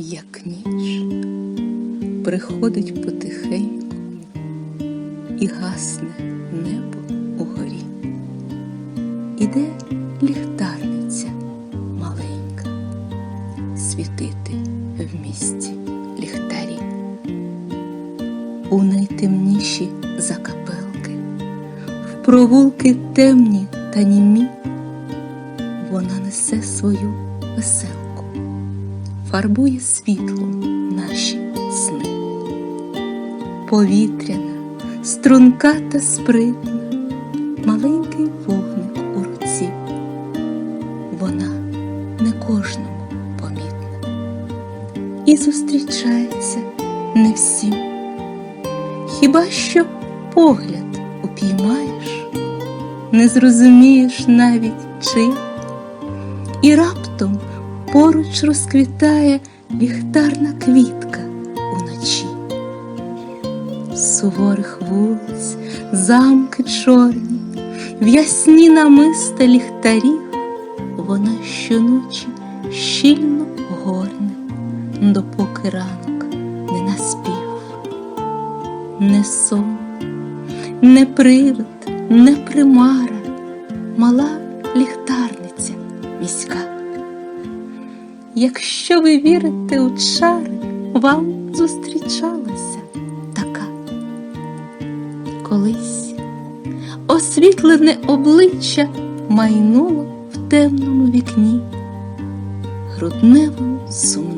як ніч приходить потихеньку і гасне небо угорі. Іде ліхтарниця маленька, світити в місті ліхтарі. У найтемніші закапелки, в провулки темні та німі, вона несе свою веселку, фарбує світлом наші сни. Повітряна, струнка та спритна, маленький вогник у руці. Вона не кожному помітна і зустрічається не всім. Хіба що погляд упіймаєш, не зрозумієш навіть чим, і раптом поруч розквітає ліхтарна квітка уночі. Суворих вулиць, замки чорні, в ясні намиста ліхтарів вона щоночі щільно горне, допоки ранок не наспів. Не сон, не привид, не примара, мала ліхтарниця міська. Якщо ви вірите у чари, вам зустрічалася така. Колись освітлене обличчя майнуло в темному вікні грудневою сумною